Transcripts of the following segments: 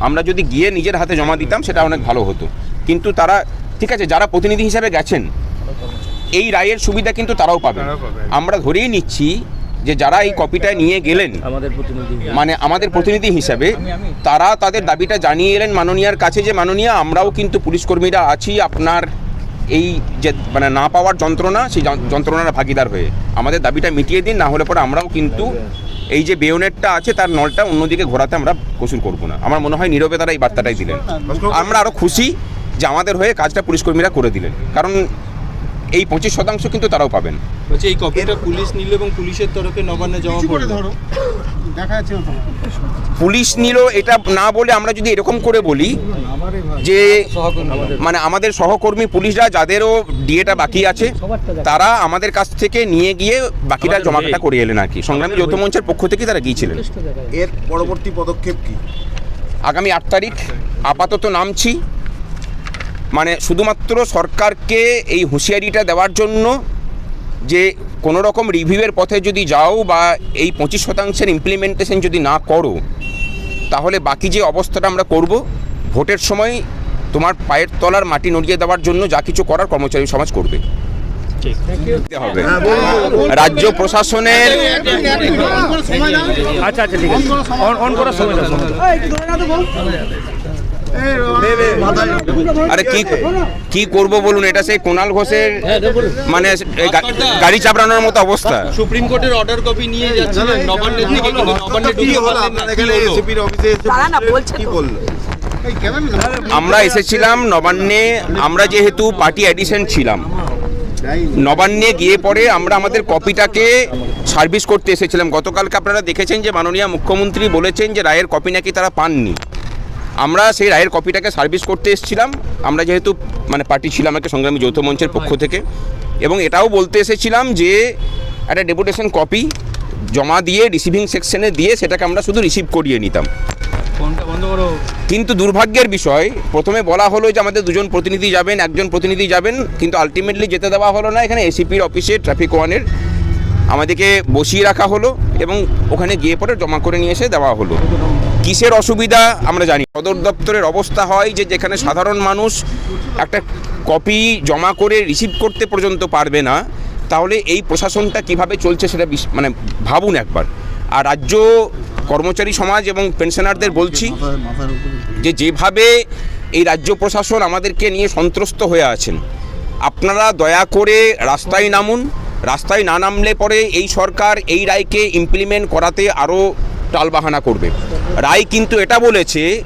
আমরা যদি গিয়ে নিজের হাতে জমা দিতাম সেটা অনেক ভালো হতো। কিন্তু তারা ঠিক আছে যারা প্রতিনিধি হিসাবে গেছেন এই রায়ের সুবিধা কিন্তু তারাও পাবে। আমরা ধরেই নিচ্ছি যে যারা এই কপিটা নিয়ে গেলেন আমাদের প্রতিনিধি মানে আমাদের প্রতিনিধি হিসাবে তারা তাদের দাবিটা জানিয়ে এলেন মাননীয়ার কাছে যে মাননীয়া আমরাও কিন্তু পুলিশ কর্মীরা আছি আপনার এই যে মানে না পাওয়ার যন্ত্রণা সেই যন- যন্ত্রণার ভাগিদার হয়ে। আমাদের দাবিটা মিটিয়ে দিন না হলে পরে আমরাও কিন্তু এই যে বেয়োনেটটা আছে তার নলটা অন্যদিকে ঘোরাতে আমরা কসুর করব না। আমার মনে হয় নীরবে তারা এই বার্তাটাই দিলেন। আমরা আরও খুশি যে আমাদের হয়ে কাজটা পুলিশকর্মীরা করে দিলেন। কারণ এই পঁচিশ শতাংশ কিন্তু তারাও পাবেন। বলছে এই কপিটা পুলিশ নিল এবং পুলিশের তরফে নবান্নে জমা করে তো। পুলিশ নিল এটা না বলে আমরা যদি এরকম করে বলি যে মানে আমাদের সহকর্মী পুলিশরা যাদেরও ডিএটা বাকি আছে তারা আমাদের কাছ থেকে নিয়ে গিয়ে বাকিটা জমাটা করে এলেন আর কি। সংগ্রামী যৌথ মঞ্চের পক্ষ থেকে তারা গিয়েছিলেন। এর পরবর্তী পদক্ষেপ কি? আগামী আট তারিখ আপাতত নামছি। মানে শুধুমাত্র সরকারকে এই হুঁশিয়ারিটা দেওয়ার জন্য যে কোনো রকম রিভিউয়ের পথে যদি যাও বা এই পঁচিশ শতাংশের ইমপ্লিমেন্টেশন যদি না করো তাহলে বাকি যে অবস্থাটা আমরা করব ভোটের সময় তোমার পায়ের তলার মাটি নড়িয়ে দেওয়ার জন্য যা কিছু করার কর্মচারী সমাজ করবে। হবে। রাজ্য প্রশাসনের আচ্ছা আচ্ছা ঠিক আছে। অন করার সময়। আরে কি কি করব বলুন? এটা সেই কোনাল ঘোষের মানে গাড়ি চাপড়ানোর মতো অবস্থা। সুপ্রিম কোর্টের অর্ডার কপি নিয়ে নবান্নের দিকে তারা না বলছে কি বলল? আমরা এসেছিলাম নবান্নে আমরা যেহেতু পার্টি অ্যাডিশন ছিলাম। নবান্নে গিয়ে পরে আমরা আমাদের কপিটাকে সার্ভিস করতে এসেছিলাম। গতকালকে আপনারা দেখেছেন যে মাননীয় মুখ্যমন্ত্রী বলেছেন যে রায়ের কপি নাকি তারা পাননি। আমরা সেই রায়ের কপিটাকে সার্ভিস করতে এসেছিলাম। আমরা যেহেতু মানে পার্টি ছিলাম একটা সংগ্রামী যৌথ মঞ্চের পক্ষ থেকে। এবং এটাও বলতে এসেছিলাম যে একটা ডেপুটেশন কপি জমা দিয়ে রিসিভিং সেকশনে দিয়ে সেটাকে আমরা শুধু রিসিভ করিয়ে নিতাম। কিন্তু দুর্ভাগ্যের বিষয় প্রথমে বলা হলো যে আমাদের দুজন প্রতিনিধি যাবেন একজন প্রতিনিধি যাবেন কিন্তু আলটিমেটলি যেতে দেওয়া হলো না। এখানে এসিপির অফিসে ট্রাফিক ওয়ানের আমাদেরকে বসিয়ে রাখা হলো এবং ওখানে গিয়ে পরে জমা করে নিয়ে এসে দেওয়া হলো। কিসের অসুবিধা আমরা জানি সদর দপ্তরের অবস্থা হয় যে যেখানে সাধারণ মানুষ একটা কপি জমা করে রিসিভ করতে পর্যন্ত পারবে না, তাহলে এই প্রশাসনটা কীভাবে চলছে সেটা মানে ভাবুন একবার। আর রাজ্য কর্মচারী সমাজ এবং পেনশনারদের বলছি যে যেভাবে এই রাজ্য প্রশাসন আমাদেরকে নিয়ে সন্ত্রস্ত হয়ে আছেন, আপনারা দয়া করে রাস্তায় নামুন। রাস্তায় না নামলে পরে এই সরকার এই রায়কে ইমপ্লিমেন্ট করাতে আরও টালবাহানা করবে। রায় কিন্তু এটা বলেছে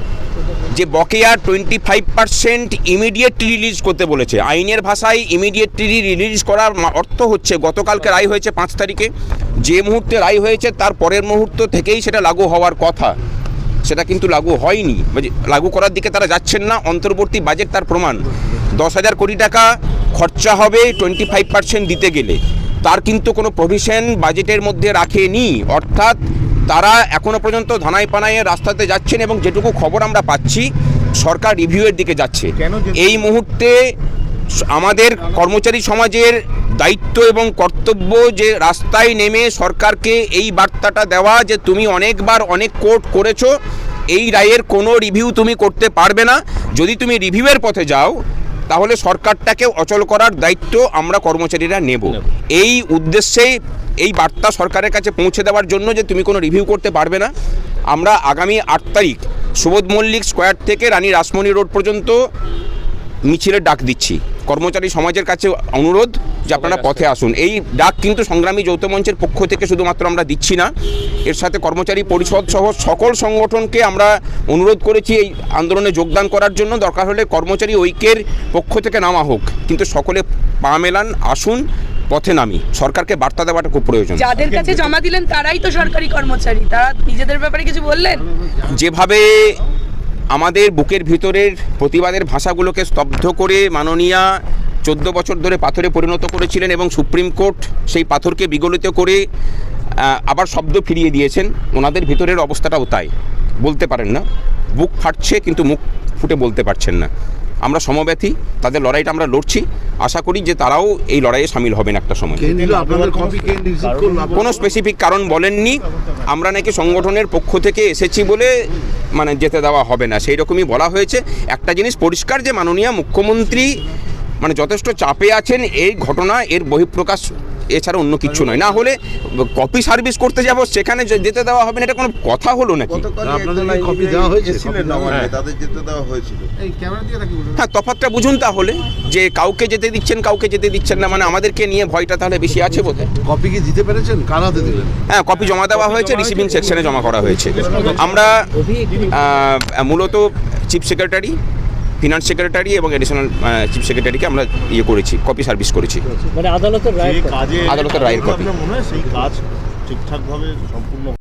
যে বকেয়া twenty five percent immediately release করতে বলেছে। আইনের ভাষায় ইমিডিয়েটলি রিলিজ করার অর্থ হচ্ছে গতকালকে রায় হয়েছে পাঁচ তারিখে। যে মুহূর্তে রায় হয়েছে তার পরের মুহূর্ত থেকেই সেটা লাগু হওয়ার কথা। সেটা কিন্তু লাগু হয়নি। লাগু করার দিকে তারা যাচ্ছেন না। অন্তর্বর্তী বাজেট তার প্রমাণ। দশ হাজার কোটি টাকা খরচা হবে টোয়েন্টি ফাইভ পার্সেন্ট দিতে গেলে। তার কিন্তু কোনো প্রভিশন বাজেটের মধ্যে রাখেনি। অর্থাৎ তারা এখনও পর্যন্ত ধানাই পানাইয়ে রাস্তাতে যাচ্ছেন এবং যেটুকু খবর আমরা পাচ্ছি সরকার রিভিউয়ের দিকে যাচ্ছে। এই মুহূর্তে আমাদের কর্মচারী সমাজের দায়িত্ব এবং কর্তব্য যে রাস্তায় নেমে সরকারকে এই বার্তাটা দেওয়া যে তুমি অনেকবার অনেক কোর্ট করেছ এই রায়ের কোনো রিভিউ তুমি করতে পারবে না। যদি তুমি রিভিউয়ের পথে যাও তাহলে সরকারটাকে অচল করার দায়িত্ব আমরা কর্মচারীরা নেব। এই উদ্দেশ্যেই এই বার্তা সরকারের কাছে পৌঁছে দেওয়ার জন্য যে তুমি কোনো রিভিউ করতে পারবে না আমরা আগামী আট তারিখ সুবোধ মল্লিক স্কোয়ার থেকে রানী রাসমণি রোড পর্যন্ত মিছিলের ডাক দিচ্ছি। কর্মচারী সমাজের কাছে অনুরোধ যে আপনারা পথে আসুন। এই ডাক কিন্তু সংগ্রামী যৌথ মঞ্চের পক্ষ থেকে শুধুমাত্র আমরা দিচ্ছি না এর সাথে কর্মচারী পরিষদ সহ সকল সংগঠনকে আমরা অনুরোধ করেছি এই আন্দোলনে যোগদান করার জন্য। দরকার হলে কর্মচারী ঐক্যের পক্ষ থেকে নামা হোক কিন্তু সকলে পা মেলান আসুন পথে নামি। সরকারকে বার্তা দেওয়াটা খুব প্রয়োজন। যাদের কাছে জমা দিলেন তারাই তো সরকারি কর্মচারী। তারা নিজেদের ব্যাপারে কিছু বললেন? যেভাবে আমাদের বুকের ভিতরের প্রতিবাদের ভাষাগুলোকে স্তব্ধ করে মাননীয়া চোদ্দ বছর ধরে পাথরে পরিণত করেছিলেন এবং সুপ্রিম কোর্ট সেই পাথরকে বিগলিত করে আবার শব্দ ফিরিয়ে দিয়েছেন। ওনাদের ভিতরের অবস্থাটাও তাই। বলতে পারেন না। বুক ফাটছে কিন্তু মুখ ফুটে বলতে পারছেন না। আমরা সমব্যথী তাদের লড়াইটা আমরা লড়ছি। আশা করি যে তারাও এই লড়াইয়ে সামিল হবেন একটা সময়। কোনো স্পেসিফিক কারণ বলেননি। আমরা নাকি সংগঠনের পক্ষ থেকে এসেছি বলে মানে যেতে দেওয়া হবে না। সেই রকমই বলা হয়েছে। একটা জিনিস পরিষ্কার যে মাননীয় মুখ্যমন্ত্রী মানে যথেষ্ট চাপে আছেন, এই ঘটনা এর বহিঃপ্রকাশ এছাড়া অন্য কিছু নয়। না হলে কপি সার্ভিস করতে যাব সেখানে যে- যেতে দেওয়া হবে না এটা কোনো কথা হলো নাকি? হ্যাঁ তফাৎটা বুঝুন তাহলে যে কাউকে যেতে দিচ্ছেন কাউকে যেতে দিচ্ছেন না মানে আমাদেরকে নিয়ে ভয়টা তাহলে বেশি আছে বোধহয়? কপি কি দিতে পেরেছেন? কার হাতে দিলেন? হ্যাঁ কপি জমা দেওয়া হয়েছে রিসিভিং সেকশনে জমা করা হয়েছে। আমরা মূলত চিফ সেক্রেটারি ফিনান্স সেক্রেটারি এবং অ্যাডিশনাল চিফ সেক্রেটারিকে আমরা ইয়ে করেছি কপি সার্ভিস করেছি। মানে আদালতের রায় আদালতের রায়ের কপি মনে হয় সেই কাজ ঠিকঠাকভাবে সম্পূর্ণ